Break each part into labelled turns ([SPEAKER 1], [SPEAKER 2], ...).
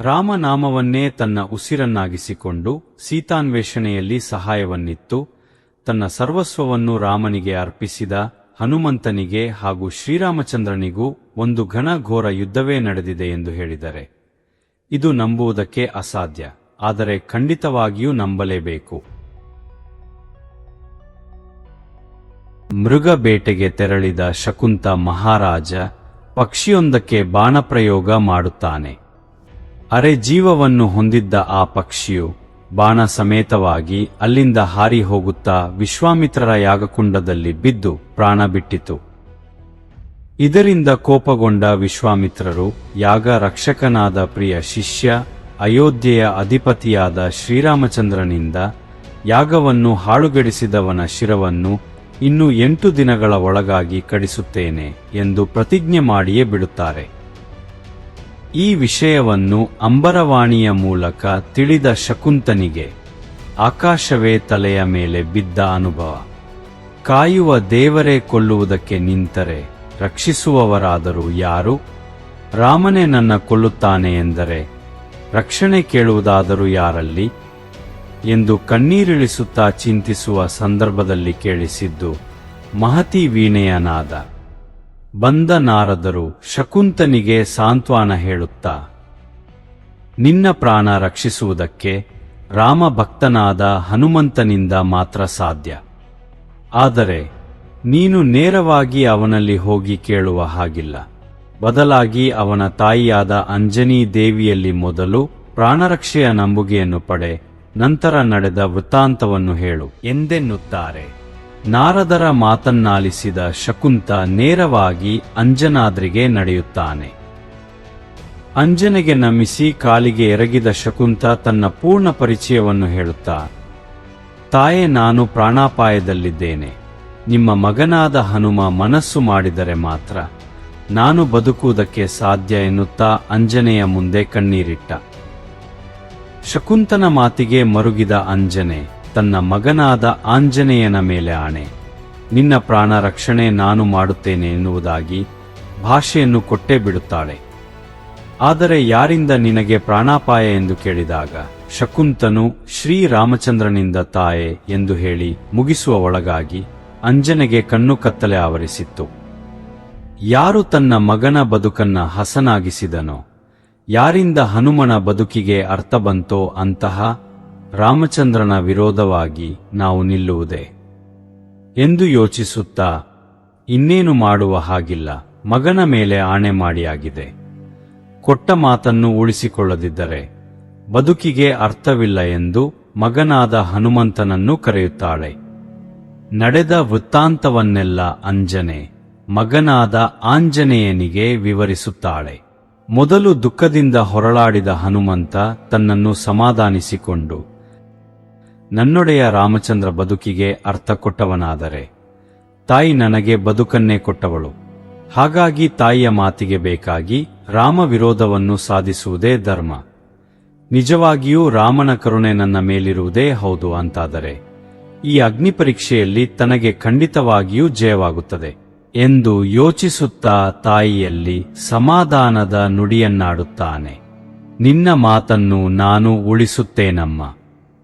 [SPEAKER 1] ರಾಮನಾಮವನ್ನೇ ತನ್ನ ಉಸಿರನ್ನಾಗಿಸಿಕೊಂಡು ಸೀತಾನ್ವೇಷಣೆಯಲ್ಲಿ ಸಹಾಯವನ್ನಿತ್ತು. ತನ್ನ ಸರ್ವಸ್ವವನ್ನು ರಾಮನಿಗೆ ಅರ್ಪಿಸಿದ ಹನುಮಂತನಿಗೆ ಹಾಗೂ ಶ್ರೀರಾಮಚಂದ್ರನಿಗೂ ಒಂದು ಘನ ಘೋರ ಯುದ್ಧವೇ ನಡೆದಿದೆ ಎಂದು ಹೇಳಿದರೆ. ಇದು ನಂಬುವುದಕ್ಕೆ ಅಸಾಧ್ಯ, ಆದರೆ ಖಂಡಿತವಾಗಿಯೂ ನಂಬಲೇಬೇಕು. ಮೃಗ ಬೇಟೆಗೆ ತೆರಳಿದ ಶಕುಂತ ಮಹಾರಾಜ ಪಕ್ಷಿಯೊಂದಕ್ಕೆ ಬಾಣಪ್ರಯೋಗ ಮಾಡುತ್ತಾನೆ. ಅರೆ ಜೀವವನ್ನು ಹೊಂದಿದ್ದ ಆ ಪಕ್ಷಿಯು ಬಾಣ ಸಮೇತವಾಗಿ ಅಲ್ಲಿಂದ ಹಾರಿ ಹೋಗುತ್ತಾ ವಿಶ್ವಾಮಿತ್ರರ ಯಾಗಕುಂಡದಲ್ಲಿ ಬಿದ್ದು ಪ್ರಾಣ ಬಿಟ್ಟಿತು. ಇದರಿಂದ ಕೋಪಗೊಂಡ ವಿಶ್ವಾಮಿತ್ರರು ಯಾಗ ರಕ್ಷಕನಾದ ಪ್ರಿಯ ಶಿಷ್ಯ, ಅಯೋಧ್ಯೆಯ ಅಧಿಪತಿಯಾದ ಶ್ರೀರಾಮಚಂದ್ರನಿಂದ ಯಾಗವನ್ನು ಹಾಳುಗೆಡಿಸಿದವನ ಶಿರವನ್ನು ಇನ್ನು ಎಂಟು ದಿನಗಳ ಒಳಗಾಗಿ ಕಡಿಸುತ್ತೇನೆ ಎಂದು ಪ್ರತಿಜ್ಞೆ ಮಾಡಿಯೇ ಬಿಡುತ್ತಾರೆ. ಈ ವಿಷಯವನ್ನು ಅಂಬರವಾಣಿಯ ಮೂಲಕ ತಿಳಿದ ಶಕುಂತನಿಗೆ ಆಕಾಶವೇ ತಲೆಯ ಮೇಲೆ ಬಿದ್ದ ಅನುಭವ. ಕಾಯುವ ದೇವರೇ ಕೊಲ್ಲುವುದಕ್ಕೆ ನಿಂತರೆ ರಕ್ಷಿಸುವವರಾದರೂ ಯಾರು? ರಾಮನೇ ನನ್ನ ಕೊಲ್ಲುತ್ತಾನೆ ಎಂದರೆ ರಕ್ಷಣೆ ಕೇಳುವುದಾದರೂ ಯಾರಲ್ಲಿ? ಎಂದು ಕಣ್ಣೀರಿಳಿಸುತ್ತಾ ಚಿಂತಿಸುವ ಸಂದರ್ಭದಲ್ಲಿ ಕೇಳಿಸಿದ್ದು ಮಹತಿ ವೀಣೆಯ ನಾದ ಬಂದ ನಾರದರು ಶಕುಂತನಿಗೆ ಸಾಂತ್ವನ ಹೇಳುತ್ತಾ, ನಿನ್ನ ಪ್ರಾಣ ರಕ್ಷಿಸುವುದಕ್ಕೆ ರಾಮ ಭಕ್ತನಾದ ಹನುಮಂತನಿಂದ ಮಾತ್ರ ಸಾಧ್ಯ. ಆದರೆ ನೀನು ನೇರವಾಗಿ ಅವನಲ್ಲಿ ಹೋಗಿ ಕೇಳುವ ಹಾಗಿಲ್ಲ. ಬದಲಾಗಿ ಅವನ ತಾಯಿಯಾದ ಅಂಜನಿ ದೇವಿಯಲ್ಲಿ ಮೊದಲು ಪ್ರಾಣರಕ್ಷೆಯ ನಂಬುಗೆಯನ್ನು ಪಡೆ, ನಂತರ ನಡೆದ ವೃತ್ತಾಂತವನ್ನು ಹೇಳು ಎಂದೆನ್ನುತ್ತಾರೆ. ನಾರದರ ಮಾತನ್ನಾಲಿಸಿದ ಶಕುಂತ ನೇರವಾಗಿ ಅಂಜನಾದ್ರಿಗೆ ನಡೆಯುತ್ತಾನೆ. ಅಂಜನೆಗೆ ನಮಿಸಿ ಕಾಲಿಗೆ ಎರಗಿದ ಶಕುಂತ ತನ್ನ ಪೂರ್ಣ ಪರಿಚಯವನ್ನು ಹೇಳುತ್ತಾ, ತಾಯೇ, ನಾನು ಪ್ರಾಣಾಪಾಯದಲ್ಲಿದ್ದೇನೆ. ನಿಮ್ಮ ಮಗನಾದ ಹನುಮ ಮನಸ್ಸು ಮಾಡಿದರೆ ಮಾತ್ರ ನಾನು ಬದುಕುವುದಕ್ಕೆ ಸಾಧ್ಯ ಎನ್ನುತ್ತಾ ಅಂಜನೆಯ ಮುಂದೆ ಕಣ್ಣೀರಿಟ್ಟ. ಶಕುಂತನ ಮಾತಿಗೆ ಮರುಗಿದ ಅಂಜನೆ ತನ್ನ ಮಗನಾದ ಆಂಜನೇಯನ ಮೇಲೆ ಆಣೆ. ನಿನ್ನ ಪ್ರಾಣ ರಕ್ಷಣೆ ನಾನು ಮಾಡುತ್ತೇನೆ ಎನ್ನುವುದಾಗಿ ಭಾಷೆಯನ್ನು ಕೊಟ್ಟೇ ಬಿಡುತ್ತಾಳೆ. ಆದರೆ ಯಾರಿಂದ ನಿನಗೆ ಪ್ರಾಣಾಪಾಯ ಎಂದು ಕೇಳಿದಾಗ, ಶಕುಂತನು ಶ್ರೀರಾಮಚಂದ್ರನಿಂದ ತಾಯೆ ಎಂದು ಹೇಳಿ ಮುಗಿಸುವ ಒಳಗಾಗಿ ಅಂಜನೆಗೆ ಕಣ್ಣು ಕತ್ತಲೆ ಆವರಿಸಿತ್ತು. ಯಾರು ತನ್ನ ಮಗನ ಬದುಕನ್ನ ಹಸನಾಗಿಸಿದನೋ, ಯಾರಿಂದ ಹನುಮನ ಬದುಕಿಗೆ ಅರ್ಥ ಬಂತೋ ಅಂತಹ ರಾಮಚಂದ್ರನ ವಿರೋಧವಾಗಿ ನಾವು ನಿಲ್ಲುವುದೇ? ಎಂದು ಯೋಚಿಸುತ್ತಾ, ಇನ್ನೇನು ಮಾಡುವ ಹಾಗಿಲ್ಲ, ಮಗನ ಮೇಲೆ ಆಣೆ ಮಾಡಿಯಾಗಿದೆ. ಕೊಟ್ಟ ಮಾತನ್ನು ಉಳಿಸಿಕೊಳ್ಳದಿದ್ದರೆ ಬದುಕಿಗೆ ಅರ್ಥವಿಲ್ಲ ಎಂದು ಮಗನಾದ ಹನುಮಂತನನ್ನು ಕರೆಯುತ್ತಾಳೆ. ನಡೆದ ವೃತ್ತಾಂತವನ್ನೆಲ್ಲ ಅಂಜನೆ, ಮಗನಾದ ಆಂಜನೇಯನಿಗೆ ವಿವರಿಸುತ್ತಾಳೆ. ಮೊದಲು ದುಃಖದಿಂದ ಹೊರಳಾಡಿದ ಹನುಮಂತ ತನ್ನನ್ನು ಸಮಾಧಾನಿಸಿಕೊಂಡು ನನ್ನೊಡೆಯ ರಾಮಚಂದ್ರ ಬದುಕಿಗೆ ಅರ್ಥ ಕೊಟ್ಟವನಾದರೆ, ತಾಯಿ ನನಗೆ ಬದುಕನ್ನೇ ಕೊಟ್ಟವಳು. ಹಾಗಾಗಿ ತಾಯಿಯ ಮಾತಿಗೆ ಬೇಕಾಗಿ ರಾಮ ವಿರೋಧವನ್ನು ಸಾಧಿಸುವುದೇ ಧರ್ಮ. ನಿಜವಾಗಿಯೂ ರಾಮನ ಕರುಣೆ ನನ್ನ ಮೇಲಿರುವುದೇ ಹೌದು ಅಂತಾದರೆ, ಈ ಅಗ್ನಿ ಪರೀಕ್ಷೆಯಲ್ಲಿ ತನಗೆ ಖಂಡಿತವಾಗಿಯೂ ಜಯವಾಗುತ್ತದೆ ಎಂದು ಯೋಚಿಸುತ್ತಾ ತಾಯಿಯಲ್ಲಿ ಸಮಾಧಾನದ ನುಡಿಯನ್ನಾಡುತ್ತಾನೆ. ನಿನ್ನ ಮಾತನ್ನು ನಾನು ಉಳಿಸುತ್ತೇನಮ್ಮ.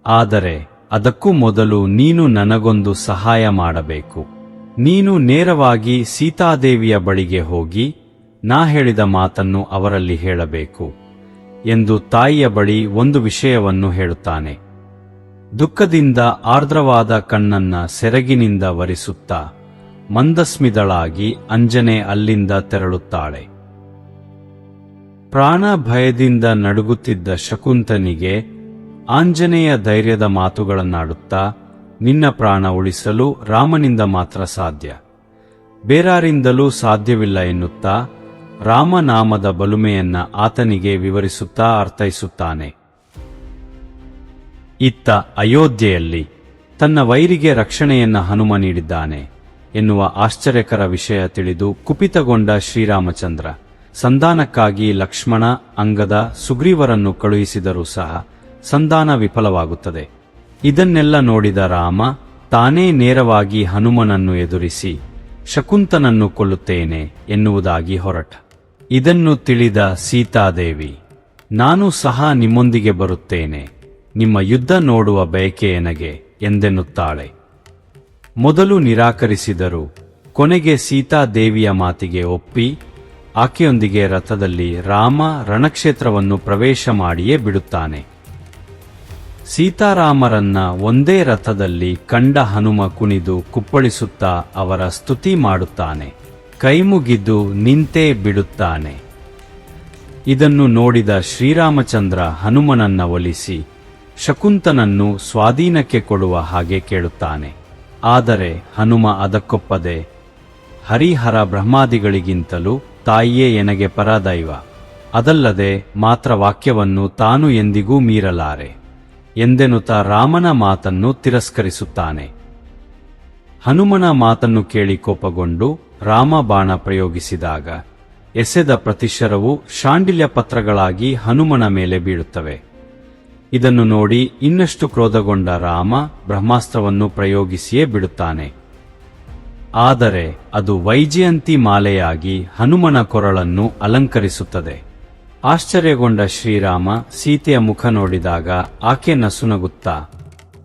[SPEAKER 1] ಆದರೆ ಅದಕ್ಕೂ ಮೊದಲು ನೀನು ನನಗೊಂದು ಸಹಾಯ ಮಾಡಬೇಕು. ನೀನು ನೇರವಾಗಿ ಸೀತಾದೇವಿಯ ಬಳಿಗೆ ಹೋಗಿ ನಾ ಹೇಳಿದ ಮಾತನ್ನು ಅವರಲ್ಲಿ ಹೇಳಬೇಕು ಎಂದು ತಾಯಿಯ ಬಳಿ ಒಂದು ವಿಷಯವನ್ನು ಹೇಳುತ್ತಾನೆ. ದುಃಖದಿಂದ ಆರ್ದ್ರವಾದ ಕಣ್ಣನ್ನ ಸೆರಗಿನಿಂದ ವರಿಸುತ್ತಾ ಮಂದಸ್ಮಿದಳಾಗಿ ಅಂಜನೆ ಅಲ್ಲಿಂದ ತೆರಳುತ್ತಾಳೆ. ಪ್ರಾಣ ಭಯದಿಂದ ನಡುಗುತ್ತಿದ್ದ ಶಕುಂತನಿಗೆ ಆಂಜನೇಯ ಧೈರ್ಯದ ಮಾತುಗಳನ್ನಾಡುತ್ತಾ ನಿನ್ನ ಪ್ರಾಣ ಉಳಿಸಲು ರಾಮನಿಂದ ಮಾತ್ರ ಸಾಧ್ಯ. ಬೇರಾರಿಂದಲೂ ಸಾಧ್ಯವಿಲ್ಲ ಎನ್ನುತ್ತಾ ರಾಮನಾಮದ ಬಲುಮೆಯನ್ನ ಆತನಿಗೆ ವಿವರಿಸುತ್ತಾ ಅರ್ಥೈಸುತ್ತಾನೆ. ಇತ್ತ ಅಯೋಧ್ಯೆಯಲ್ಲಿ ತನ್ನ ವೈರಿಗೆ ರಕ್ಷಣೆಯನ್ನ ಹನುಮ ನೀಡಿದ್ದಾನೆ ಎನ್ನುವ ಆಶ್ಚರ್ಯಕರ ವಿಷಯ ತಿಳಿದು ಕುಪಿತಗೊಂಡ ಶ್ರೀರಾಮಚಂದ್ರ, ಸಂಧಾನಕ್ಕಾಗಿ ಲಕ್ಷ್ಮಣ, ಅಂಗದ, ಸುಗ್ರೀವರನ್ನು ಕಳುಹಿಸಿದರೂ ಸಹ ಸಂಧಾನ ವಿಫಲವಾಗುತ್ತದೆ. ಇದನ್ನೆಲ್ಲ ನೋಡಿದ ರಾಮ, ತಾನೇ ನೇರವಾಗಿ ಹನುಮನನ್ನು ಎದುರಿಸಿ, ಶಕುಂತನನ್ನು ಕೊಲ್ಲುತ್ತೇನೆ ಎನ್ನುವುದಾಗಿ ಹೊರಟ. ಇದನ್ನು ತಿಳಿದ ಸೀತಾದೇವಿ, ನಾನು ಸಹ ನಿಮ್ಮೊಂದಿಗೆ ಬರುತ್ತೇನೆ, ನಿಮ್ಮ ಯುದ್ಧ ನೋಡುವ ಬಯಕೆ ಎನಗೆ ಎಂದೆನ್ನುತ್ತಾಳೆ. ಮೊದಲು ನಿರಾಕರಿಸಿದರು, ಕೊನೆಗೆ ಸೀತಾದೇವಿಯ ಮಾತಿಗೆ ಒಪ್ಪಿ, ಆಕೆಯೊಂದಿಗೆ ರಥದಲ್ಲಿ ರಾಮ ರಣಕ್ಷೇತ್ರವನ್ನು ಪ್ರವೇಶ ಮಾಡಿಯೇ ಬಿಡುತ್ತಾನೆ. ಸೀತಾರಾಮರನ್ನ ಒಂದೇ ರಥದಲ್ಲಿ ಕಂಡ ಹನುಮ ಕುಣಿದು ಕುಪ್ಪಳಿಸುತ್ತಾ ಅವರ ಸ್ತುತಿ ಮಾಡುತ್ತಾನೆ. ಕೈಮುಗಿದು ನಿಂತೇ ಬಿಡುತ್ತಾನೆ. ಇದನ್ನು ನೋಡಿದ ಶ್ರೀರಾಮಚಂದ್ರ ಹನುಮನನ್ನ ಒಲಿಸಿ ಶಕುಂತನನ್ನು ಸ್ವಾಧೀನಕ್ಕೆ ಕೊಡುವ ಹಾಗೆ ಕೇಳುತ್ತಾನೆ. ಆದರೆ ಹನುಮ ಅದಕ್ಕೊಪ್ಪದೆ, ಹರಿಹರ ಬ್ರಹ್ಮಾದಿಗಳಿಗಿಂತಲೂ ತಾಯಿಯೇ ಎನಗೆ ಪರದೈವ. ಅದಲ್ಲದೆ ಮಾತ್ರ ವಾಕ್ಯವನ್ನು ತಾನು ಎಂದಿಗೂ ಮೀರಲಾರೆ. ಎಂದೆನುತ್ತಾ ರಾಮನ ಮಾತನ್ನು ತಿರಸ್ಕರಿಸುತ್ತಾನೆ. ಹನುಮನ ಮಾತನ್ನು ಕೇಳಿ ಕೋಪಗೊಂಡು ರಾಮ ಬಾಣ ಪ್ರಯೋಗಿಸಿದಾಗ ಎಸೆದ ಪ್ರತಿಶರವು ಶಾಂಡಿಲ್ಯ ಪತ್ರಗಳಾಗಿ ಹನುಮನ ಮೇಲೆ ಬೀಳುತ್ತವೆ. ಇದನ್ನು ನೋಡಿ ಇನ್ನಷ್ಟು ಕ್ರೋಧಗೊಂಡ ರಾಮ ಬ್ರಹ್ಮಾಸ್ತ್ರವನ್ನು ಪ್ರಯೋಗಿಸಿಯೇ ಬಿಡುತ್ತಾನೆ. ಆದರೆ ಅದು ವೈಜಯಂತಿ ಮಾಲೆಯಾಗಿ ಹನುಮನ ಕೊರಳನ್ನು ಅಲಂಕರಿಸುತ್ತದೆ. ಆಶ್ಚರ್ಯಗೊಂಡ ಶ್ರೀರಾಮ ಸೀತೆಯ ಮುಖ ನೋಡಿದಾಗ ಆಕೆ ನಸುನಗುತ್ತಾ,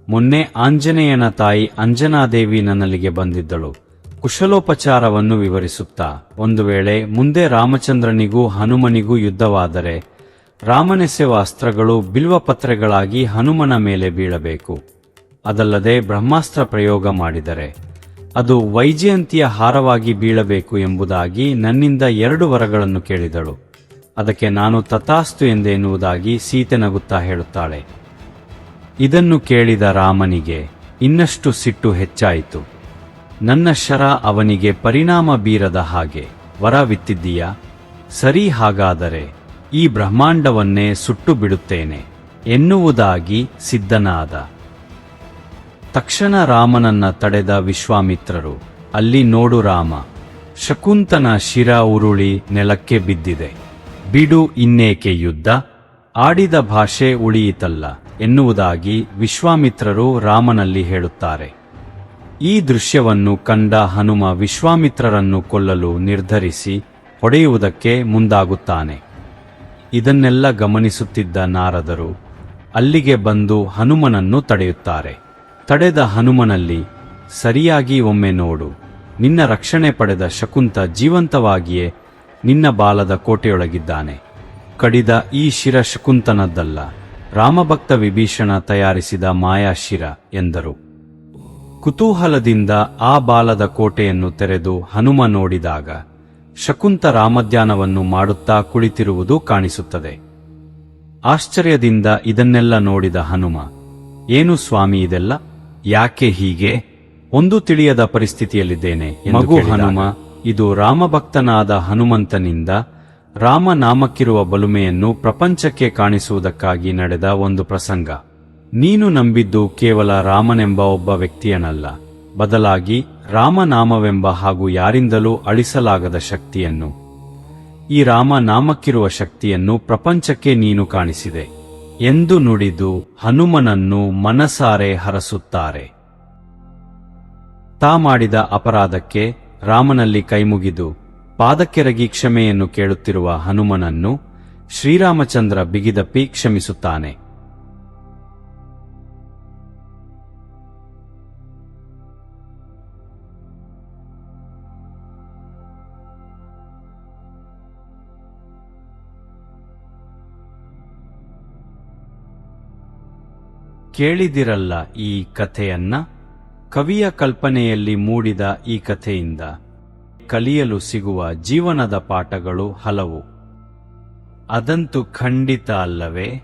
[SPEAKER 1] ಮೊನ್ನೆ ಆಂಜನೇಯನ ತಾಯಿ ಅಂಜನಾದೇವಿ ನನ್ನಲ್ಲಿಗೆ ಬಂದಿದ್ದಳು. ಕುಶಲೋಪಚಾರವನ್ನು ವಿವರಿಸುತ್ತಾ, ಒಂದು ವೇಳೆ ಮುಂದೆ ರಾಮಚಂದ್ರನಿಗೂ ಹನುಮನಿಗೂ ಯುದ್ಧವಾದರೆ ರಾಮನೆಸೆವ ಅಸ್ತ್ರಗಳು ಬಿಲ್ವಪತ್ರೆಗಳಾಗಿ ಹನುಮನ ಮೇಲೆ ಬೀಳಬೇಕು. ಅದಲ್ಲದೆ ಬ್ರಹ್ಮಾಸ್ತ್ರ ಪ್ರಯೋಗ ಮಾಡಿದರೆ, ಅದು ವೈಜಯಂತಿಯ ಹಾರವಾಗಿ ಬೀಳಬೇಕು ಎಂಬುದಾಗಿ ನನ್ನಿಂದ ಎರಡು ವರಗಳನ್ನು ಕೇಳಿದಳು. ಅದಕ್ಕೆ ನಾನು ತಥಾಸ್ತು ಎಂದೆನ್ನುವುದಾಗಿ ಸೀತೆ ನಗುತ್ತಾ ಹೇಳುತ್ತಾಳೆ. ಇದನ್ನು ಕೇಳಿದ ರಾಮನಿಗೆ, ಇನ್ನಷ್ಟು ಸಿಟ್ಟು ಹೆಚ್ಚಾಯಿತು. ನನ್ನ ಶರ ಅವನಿಗೆ ಪರಿಣಾಮ ಬೀರದ ಹಾಗೆ ವರವಿತ್ತಿದ್ದೀಯಾ ಸರಿ ಹಾಗಾದರೆ, ಈ ಬ್ರಹ್ಮಾಂಡವನ್ನೇ ಸುಟ್ಟು ಬಿಡುತ್ತೇನೆ, ಎನ್ನುವುದಾಗಿ ಸಿದ್ಧನಾದ. ತಕ್ಷಣ ರಾಮನನ್ನ ತಡೆದ ವಿಶ್ವಾಮಿತ್ರರು, ಅಲ್ಲಿ ನೋಡು ರಾಮ, ಶಕುಂತನ ಶಿರ ಉರುಳಿ ನೆಲಕ್ಕೆ ಬಿದ್ದಿದೆ. ಬಿಡು ಇನ್ನೇಕೆ ಯುದ್ಧ? ಆಡಿದ ಭಾಷೆ ಉಳಿಯಿತಲ್ಲ ಎನ್ನುವುದಾಗಿ ವಿಶ್ವಾಮಿತ್ರರು ರಾಮನಲ್ಲಿ ಹೇಳುತ್ತಾರೆ. ಈ ದೃಶ್ಯವನ್ನು ಕಂಡ ಹನುಮ ವಿಶ್ವಾಮಿತ್ರರನ್ನು ಕೊಲ್ಲಲು ನಿರ್ಧರಿಸಿ ಹೊಡೆಯುವುದಕ್ಕೆ ಮುಂದಾಗುತ್ತಾನೆ. ಇದನ್ನೆಲ್ಲ ಗಮನಿಸುತ್ತಿದ್ದ ನಾರದರು ಅಲ್ಲಿಗೆ ಬಂದು ಹನುಮನನ್ನು ತಡೆಯುತ್ತಾರೆ. ತಡೆದ ಹನುಮನಲ್ಲಿ, ಸರಿಯಾಗಿ ಒಮ್ಮೆ ನೋಡು, ನಿನ್ನ ರಕ್ಷಣೆ ಪಡೆದ ಶಕುಂತ ಜೀವಂತವಾಗಿಯೇ ನಿನ್ನ ಬಾಲದ ಕೋಟೆಯೊಳಗಿದ್ದಾನೆ. ಕಡಿದ ಈ ಶಿರ ಶಕುಂತನದ್ದಲ್ಲ. ರಾಮಭಕ್ತ ವಿಭೀಷಣ ತಯಾರಿಸಿದ ಮಾಯಾಶಿರ ಎಂದರು. ಕುತೂಹಲದಿಂದ ಆ ಬಾಲದ ಕೋಟೆಯನ್ನು ತೆರೆದು ಹನುಮ ನೋಡಿದಾಗ ಶಕುಂತ ರಾಮಧ್ಯಾನವನ್ನು ಮಾಡುತ್ತಾ ಕುಳಿತಿರುವುದು ಕಾಣಿಸುತ್ತದೆ. ಆಶ್ಚರ್ಯದಿಂದ ಇದನ್ನೆಲ್ಲ ನೋಡಿದ ಹನುಮ ಏನು ಸ್ವಾಮಿ ಇದೆಲ್ಲ? ಯಾಕೆ ಹೀಗೆ? ಒಂದು ತಿಳಿಯದ ಪರಿಸ್ಥಿತಿಯಲ್ಲಿದ್ದೇನೆ ಮಗು ಹನುಮ ಇದು ರಾಮಭಕ್ತನಾದ ಹನುಮಂತನಿಂದ ರಾಮನಾಮಕ್ಕಿರುವ ಬಲುಮೆಯನ್ನು ಪ್ರಪಂಚಕ್ಕೆ ಕಾಣಿಸುವುದಕ್ಕಾಗಿ ನಡೆದ ಒಂದು ಪ್ರಸಂಗ. ನೀನು ನಂಬಿದ್ದು ಕೇವಲ ರಾಮನೆಂಬ ಒಬ್ಬ ವ್ಯಕ್ತಿಯನಲ್ಲ. ಬದಲಾಗಿ ರಾಮನಾಮವೆಂಬ ಹಾಗೂ ಯಾರಿಂದಲೂ ಅಳಿಸಲಾಗದ ಶಕ್ತಿಯನ್ನು. ಈ ರಾಮನಾಮಕ್ಕಿರುವ ಶಕ್ತಿಯನ್ನು ಪ್ರಪಂಚಕ್ಕೆ ನೀನು ಕಾಣಿಸಿದೆ. ಎಂದು ನುಡಿದು ಹನುಮನನ್ನು ಮನಸಾರೆ ಹರಸುತ್ತಾರೆ. ತಾ ಮಾಡಿದ ಅಪರಾಧಕ್ಕೆ ರಾಮನಲ್ಲಿ ಕೈಮುಗಿದು ಪಾದಕ್ಕೆರಗಿ ಕ್ಷಮೆಯನ್ನು ಕೇಳುತ್ತಿರುವ ಹನುಮನನ್ನು ಶ್ರೀರಾಮಚಂದ್ರ ಬಿಗಿದಪ್ಪಿ ಕ್ಷಮಿಸುತ್ತಾನೆ. ಕೇಳಿದಿರಲ್ಲ ಈ ಕಥೆಯನ್ನ? ಕವಿಯ ಕಲ್ಪನೆಯಲ್ಲಿ ಮೂಡಿದ ಈ ಕಥೆಯಿಂದ ಕಲಿಯಲು ಸಿಗುವ ಜೀವನದ ಪಾಠಗಳು ಹಲವು. ಅದಂತೂ ಖಂಡಿತ ಅಲ್ಲವೇ?